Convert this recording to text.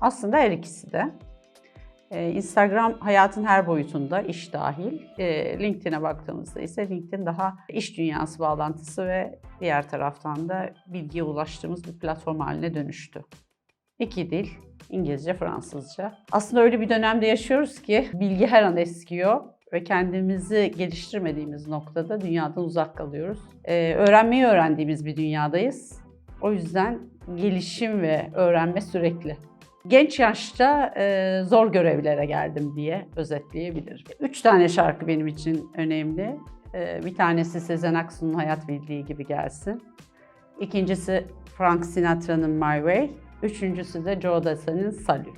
Aslında her ikisi de. Ee, Instagram hayatın her boyutunda, iş dahil. Ee, LinkedIn'e baktığımızda ise LinkedIn daha iş dünyası bağlantısı ve diğer taraftan da bilgiye ulaştığımız bir platform haline dönüştü. İki dil, İngilizce, Fransızca. Aslında öyle bir dönemde yaşıyoruz ki bilgi her an eskiyor ve kendimizi geliştirmediğimiz noktada dünyadan uzak kalıyoruz. Ee, öğrenmeyi öğrendiğimiz bir dünyadayız. O yüzden gelişim ve öğrenme sürekli. Genç yaşta e, zor görevlere geldim diye özetleyebilirim. Üç tane şarkı benim için önemli. E, bir tanesi Sezen Aksu'nun Hayat Bildiği Gibi Gelsin. İkincisi Frank Sinatra'nın My Way. Üçüncüsü de Joe Dassin'in Salü.